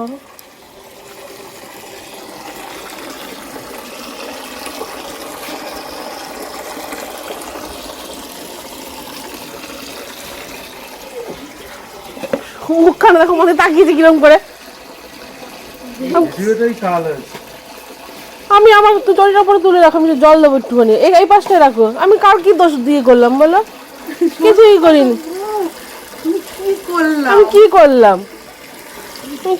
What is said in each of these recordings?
করো। মুখখানা দেখো মনে তাকিয়েছে কিরম করে। আমি আমার তো জলটা পরে তুলে রাখো আমি জল দেবো একটুখানি। এই পাশটায় রাখো। আমি কার কি দোষ দিয়ে করলাম বলো? কিছুই করিনি। আমি কি করলাম?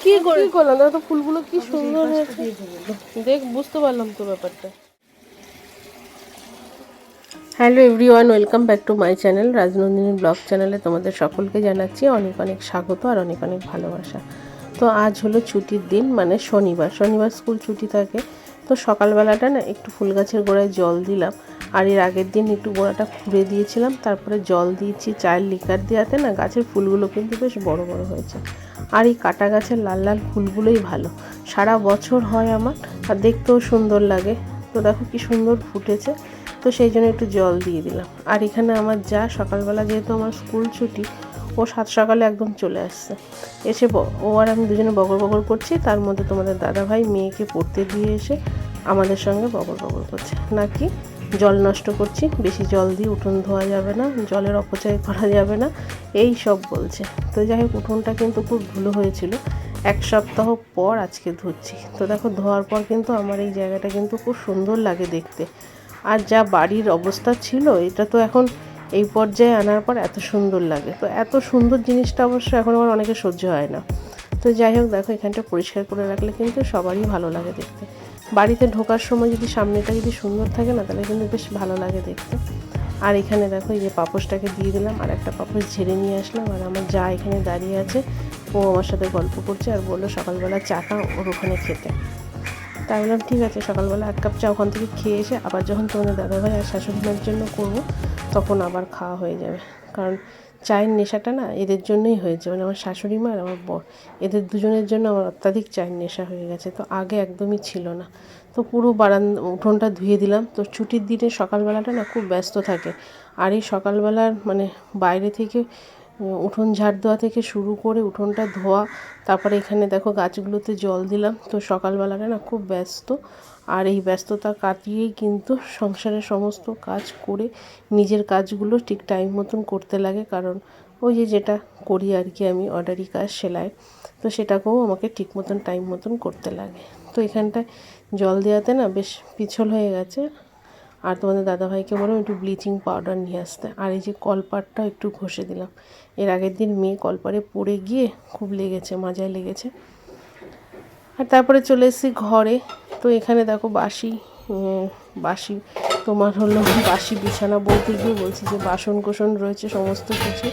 কি করে কি করলাম দেখো তো ফুলগুলো কি সুন্দর হয়েছে। দেখ বুঝতে পারলাম তো ব্যাপারটা। Hello everyone welcome back to my channel Rajnandini blog চ্যানেলে তোমাদের সকলকে জানাচ্ছি অনেক অনেক স্বাগত আর অনেক অনেক ভালোবাসা। তো আজ হলো ছুটির দিন মানে শনিবার। শনিবার স্কুল ছুটি থাকে তো সকালবেলাটা না একটু ফুল গাছের গোড়ায় জল দিলাম। আর এর আগের দিন একটু গোড়াটা খুঁড়ে দিয়েছিলাম তারপরে জল দিয়েছি চায়ের লিকার দেওয়াতে না গাছের ফুলগুলো কিন্তু বেশ বড় বড় হয়েছে। আর এই কাটা গাছের লাল লাল ফুলগুলোই ভালো। সারা বছর হয় আমার, আর দেখতেও সুন্দর লাগে। তো দেখো কি সুন্দর ফুটেছে। তো সেই জন্য একটু জল দিয়ে দিলাম। আর এখানে আমার যা, সকালবেলা যেহেতু আমার স্কুল ছুটি, ও সাত সকালে একদম চলে আসছে। এসে ও আর আমি দুজনে বগর বগর করছি, তার মধ্যে তোমাদের দাদাভাই মেয়েকে পড়তে দিয়ে এসে আমাদের সঙ্গে বগর বগর করছে। নাকি? জল নষ্ট করছি, বেশি জল দিয়ে উঠোন ধোয়া যাবে না, জলের অপচয় করা যাবে না, এই সব বলছে। তো যাই হোক, উঠোনটা কিন্তু খুব ধুলো হয়েছিল। এক সপ্তাহ পর আজকে ধুচ্ছি। তো দেখো, ধোয়ার পর কিন্তু আমার এই জায়গাটা কিন্তু খুব সুন্দর লাগে দেখতে। আর যা বাড়ির অবস্থা ছিল, এটা তো এখন এই পর্যায়ে আনার পর এত সুন্দর লাগে। তো এত সুন্দর জিনিসটা অবশ্য এখন আমার অনেকে সহ্য হয় না। তো যাই হোক, দেখো, এখানটা পরিষ্কার করে রাখলে কিন্তু সবারই ভালো লাগে দেখতে। বাড়িতে ঢোকার সময় যদি সামনেটা যদি সুন্দর থাকে না, তাহলে কিন্তু বেশ ভালো লাগে দেখতে। আর এখানে দেখো এই যে পাপোশটাকে দিয়ে দিলাম, আর একটা পাপোশ ঝেড়ে নিয়ে আসলাম, আর আমার যা এখানে দাঁড়িয়ে আছে, ও আমার সাথে গল্প করছে আর বলল সকালবেলা চা চাটা ওর ওখানে খেতে। তাই বললাম, ঠিক আছে, সকালবেলা এক কাপ চা ওখান থেকে খেয়ে এসে আবার যখন তোমাদের দাদাভাই আর শাশুড়ি জন্য করব, তখন আবার খাওয়া হয়ে যাবে। কারণ চায়ের নেশাটা না এদের জন্যই হয়েছে। মানে আমার শাশুড়ি মা আর আমার বর, এদের দুজনের জন্য আমার অত্যাধিক চায়ের নেশা হয়ে গেছে। তো আগে একদমই ছিল না। তো পুরো বারান্দা উঠোনটা ধুয়ে দিলাম। তো ছুটির দিনে সকালবেলাটা না খুব ব্যস্ত থাকে। আর এই সকালবেলার মানে বাইরে থেকে উঠোন ঝাড় দেওয়া থেকে শুরু করে উঠোনটা ধোয়া, তারপরে এখানে দেখো গাছগুলোতে জল দিলাম। তো সকালবেলাটা না খুব ব্যস্ত। আর এই ব্যস্ততা কাটিয়েই কিন্তু সংসারের সমস্ত কাজ করে নিজের কাজগুলো ঠিক টাইম মতন করতে লাগে। কারণ ওই যে যেটা করি আর কি আমি অর্ডারি কাজ, সেলাই। তো সেটাকেও আমাকে ঠিক মতন টাইম মতন করতে লাগে। তো এখানটায় জল দেওয়াতে না বেশ পিছল হয়ে গেছে। আর তোমাদের দাদাভাইকে বললাম একটু ব্লিচিং পাউডার নিয়ে আসতে। আর এই যে কলপাটটাও একটু ঘষে দিলাম। এর আগের দিন মেয়ে কলপারে পড়ে গিয়ে খুব লেগেছে, মাজায় লেগেছে। আর তারপরে চলে এসেছি ঘরে। তো এখানে দেখো বাসি বাসি, তোমার হলো বাসি বিছানা বলতে গিয়ে বলছি যে বাসন কোসন রয়েছে সমস্ত কিছু।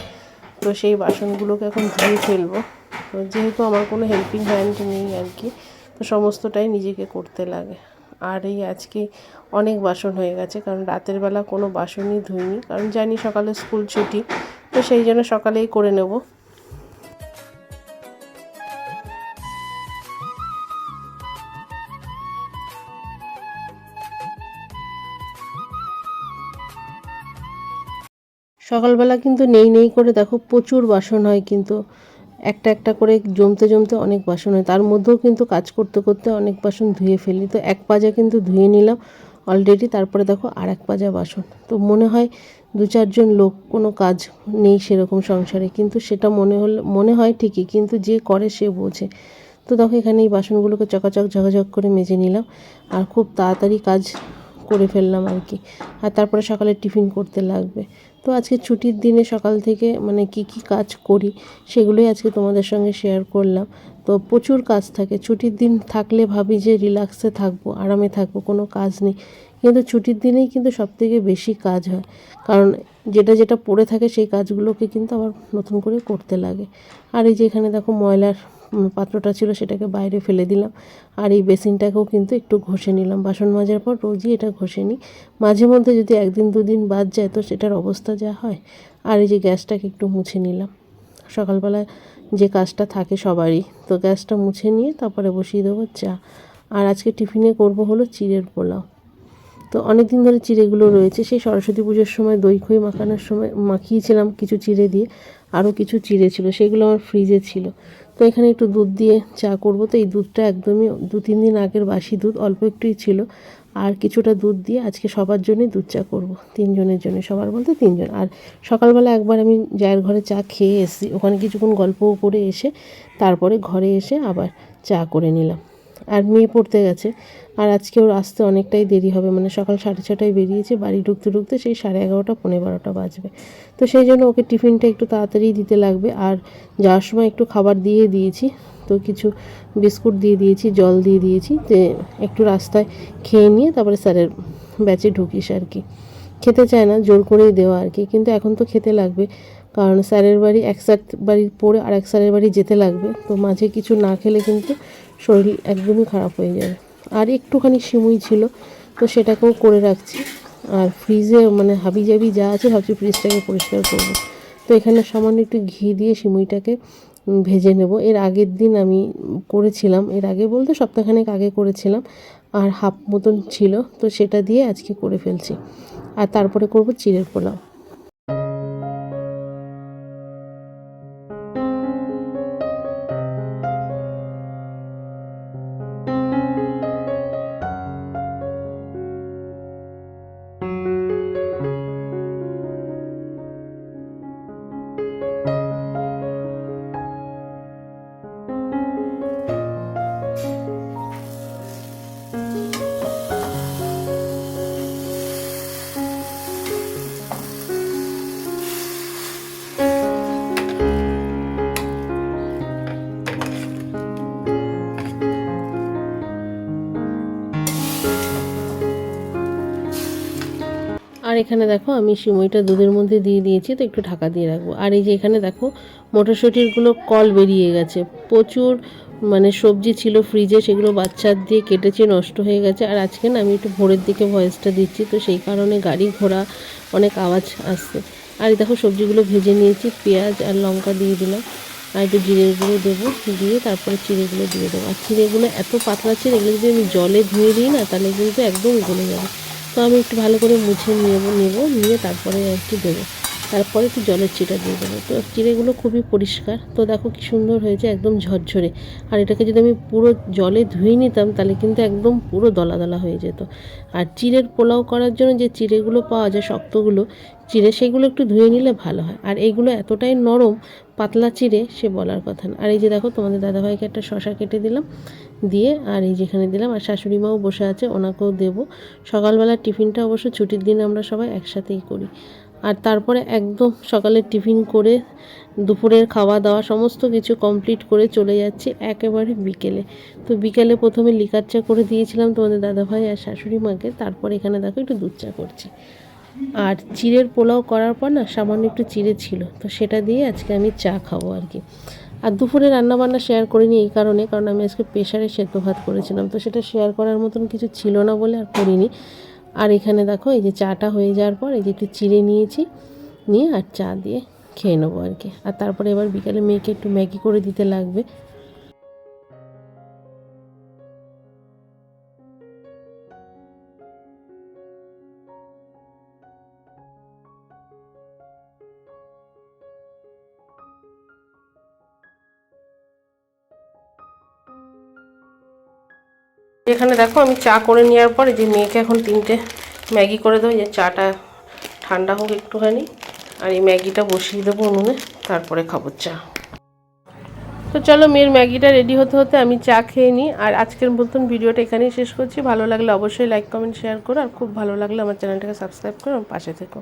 তো সেই বাসনগুলোকে এখন ধুয়ে ফেলব। তো যেহেতু আমার কোনো হেল্পিং হ্যান্ড নেই আর কি, তো সমস্তটাই নিজেকে করতে লাগে। আর এই আজকে অনেক বাসন হয়ে গেছে, কারণ রাতের বেলা কোনো বাসনই ধুইনি, কারণ জানি সকালে স্কুল ছুটি, তো সেই জন্য সকালেই করে নেব। সকালবেলা কিন্তু নেই নেই করে দেখো প্রচুর বাসন হয় কিন্তু। একটা একটা করে জমতে জমতে অনেক বাসন হয়। তার মধ্যেও কিন্তু কাজ করতে করতে অনেক বাসন ধুয়ে ফেলি। তো এক পাজা কিন্তু ধুয়ে নিলাম অলরেডি তারপরে দেখো আর এক পাজা বাসন। তো মনে হয় দু চারজন লোক, কোনো কাজ নেই সেরকম সংসারে, কিন্তু সেটা মনে হলে, মনে হয় ঠিকই, কিন্তু যে করে সে বোঝে। তো দেখো এখানে এই বাসনগুলোকে চকাচক ঝকাঝক করে মেজে নিলাম। আর খুব তাড়াতাড়ি কাজ করে ফেললাম আর কি। আর তারপরে সকালে টিফিন করতে লাগবে। তো আজকে ছুটির দিনে সকাল থেকে মানে কি কি কাজ করি সেগুলোই আজকে তোমাদের সঙ্গে শেয়ার করলাম। তো প্রচুর কাজ থাকে। ছুটির দিন থাকলে ভাবি যে রিল্যাক্সে থাকব, আরামে থাকব, কোনো কাজ নেই। কিন্তু ছুটির দিনেই কিন্তু সবথেকে বেশি কাজ হয়। কারণ যেটা যেটা পড়ে থাকে সেই কাজগুলোকে কিন্তু আবার নতুন করে করতে লাগে। আর এই যে এখানে দেখো ময়লার পাত্রটা ছিল সেটাকে বাইরে ফেলে দিলাম। আর এই বেসিনটাকেও কিন্তু একটু ঘষে নিলাম। বাসন মাজার পর রোজই এটা ঘষে নিই। মাঝে মধ্যে যদি একদিন দুদিন বাদ যায় তো সেটার অবস্থা যা হয়। আর এই যে গ্যাসটাকে একটু মুছে নিলাম। সকালবেলা যে কাজটা থাকে সবারই। তো গ্যাসটা মুছে নিয়ে তারপরে বসিয়ে দেবো চা। আর আজকে টিফিনে করব হলো চিড়ের পোলাও। তো অনেক দিন ধরে চিড়েগুলো রয়েছে। সেই সরস্বতী পুজোর সময় দই খই মাখানোর সময় মাখিয়েছিলাম কিছু চিড়ে দিয়ে। আরও কিছু চিড়ে ছিল। সেগুলো আমার ফ্রিজে ছিল। তো এখানে একটু দুধ দিয়ে চা করব। তো এই দুধটা একদমই দু তিন দিন আগের বাসি দুধ, অল্প একটুই ছিল। আর কিছুটা দুধ দিয়ে আজকে সবার জন্যই দুধ চা করব, তিনজনের জন্য সবার বলতে তিনজন। আর সকালবেলা একবার আমি জায়ের ঘরে চা খেয়ে এসেছি। ওখানে কিছুক্ষণ গল্পও করে এসে তারপরে ঘরে এসে আবার চা করে নিলাম। আর মেয়ে পড়তে গেছে। আর আজকে ওর আসতে অনেকটাই দেরি হবে। মানে সকাল সাড়ে ছটায় বেরিয়েছে, বাড়ি ঢুকতে ঢুকতে সেই সাড়ে এগারোটা পনেরো বারোটা বাজবে। তো সেই জন্য ওকে টিফিনটা একটু তাড়াতাড়ি দিতে লাগবে। আর যাওয়ার সময় একটু খাবার দিয়ে দিয়েছি। তো কিছু বিস্কুট দিয়ে দিয়েছি, জল দিয়ে দিয়েছি। যে একটু রাস্তায় খেয়ে নিয়ে তারপরে স্যারের ব্যাচে ঢুকিস আর কি। খেতে চায় না, জোর করেই দেওয়া আর কি। কিন্তু এখন তো খেতে লাগবে। কারণ স্যারের বাড়ি এক স্যার বাড়ির পরে আর এক স্যারের বাড়ি যেতে লাগবে। তো মাঝে কিছু না খেলে কিন্তু শরীর একদমই খারাপ হয়ে যাবে আর একটুখানি সিমুই ছিল, তো সেটাকেও করে রাখছি। আর ফ্রিজে মানে হাবি জাবি যা আছে ভাবছি ফ্রিজটাকে পরিষ্কার করব। তো এখানে সামান্য একটু ঘি দিয়ে সিমুইটাকে ভেজে নেব। এর আগের দিন আমি করেছিলাম, এর আগে বলতে সপ্তাহখানেক আগে করেছিলাম, আর হাফ মতন ছিল। তো সেটা দিয়ে আজকে করে ফেলছি। আর তারপরে করব চিড়ের পোলাও। এখানে দেখো আমি সিমইটা দুধের মধ্যে দিয়ে দিয়েছি, তো একটু ঢাকা দিয়ে রাখব। আর এই যে এখানে দেখো মটরশুঁটিরগুলো কল বেরিয়ে গেছে। প্রচুর মানে সবজি ছিল ফ্রিজে সেগুলো বাচ্চার দিয়ে কেটেছে, নষ্ট হয়ে গেছে। আর আজকে না আমি একটু ভোরের দিকে ভয়েসটা দিচ্ছি, তো সেই কারণে গাড়ি ঘোড়া অনেক আওয়াজ আসছে। আর দেখো সবজিগুলো ভেজে নিয়েছি, পেঁয়াজ আর লঙ্কা দিয়ে দিলাম। আর একটু জিরেগুলো দেবো, দিয়ে তারপরে চিড়েগুলো দিয়ে দেবো। আর চিড়েগুলো এত পাতলা চিড়ে এগুলো যদি আমি জলে ধুয়ে দিই না, তাহলে কিন্তু একদম গলে যাবে। তো আমি একটু ভালো করে মুছে নেব নেব নিয়ে তারপরে আর কি দেবো। তারপরে একটু জলের চিটা দিয়ে দেবো। তো চিড়েগুলো খুবই পরিষ্কার। তো দেখো কি সুন্দর হয়েছে, একদম ঝরঝরে। আর এটাকে যদি আমি পুরো জলে ধুয়ে নিতাম, তাহলে কিন্তু একদম পুরো দলা দলা হয়ে যেত। আর চিড়ের পোলাও করার জন্য যে চিড়েগুলো পাওয়া যায়, শক্তগুলো, চিড়ে সেগুলো একটু ধুয়ে নিলে ভালো হয়। আর এইগুলো এতটাই নরম, পাতলা চিড়ে, সে বলার কথা না। আর এই যে দেখো, তোমাদের দাদাভাইকে একটা শশা কেটে দিলাম, দিয়ে আর এই যেখানে দিলাম, আর শাশুড়ি মাও বসে আছে, ওনাকেও দেবো। সকালবেলা টিফিনটা অবশ্য ছুটির দিন আমরা সবাই একসাথেই করি। আর তারপরে একদম সকালে টিফিন করে দুপুরের খাওয়া দাওয়া সমস্ত কিছু কমপ্লিট করে চলে যাচ্ছি একেবারে বিকেলে। তো বিকেলে প্রথমে লিকার চা করে দিয়েছিলাম তোমাদের দাদাভাই আর শাশুড়ি মাকে, তারপর এখানে দেখো একটু দুধ চা করছি। আর চিড়ের পোলাও করার পর না সামান্য একটু চিড়ে ছিল, তো সেটা দিয়ে আজকে আমি চা খাব আর কি। আর দুপুরে রান্নাবান্না শেয়ার করিনি এই কারণে, কারণ আমি আজকে প্রেশারে সেদ্ধ ভাত করেছিলাম, তো সেটা শেয়ার করার মতন কিছু ছিল না বলে আর করিনি। আর এখানে দেখো, এই যে চাটা হয়ে যাওয়ার পর এই যে একটু চিড়ে নিয়েছি, নিয়ে আর চা দিয়ে খেয়ে নেব আর কি। আর তারপরে এবার বিকালে মেয়েকে একটু ম্যাগি করে দিতে লাগবে। এখানে দেখো আমি চা করে নেওয়ার পর যে মেয়েকে এখন তিনটে ম্যাগি করে দেবো যে চাটা ঠান্ডা হোক একটুখানি। আর এই ম্যাগিটা বসিয়ে দেবো উনুনে, তারপরে খাব চা। তো চলো মেয়ের ম্যাগিটা রেডি হতে হতে আমি চা খেয়ে নিই। আর আজকের মতন ভিডিওটা এখানেই শেষ করছি। ভালো লাগলে অবশ্যই লাইক, কমেন্ট, শেয়ার করো। আর খুব ভালো লাগলে আমার চ্যানেলটাকে সাবস্ক্রাইব করো পাশে থেকো।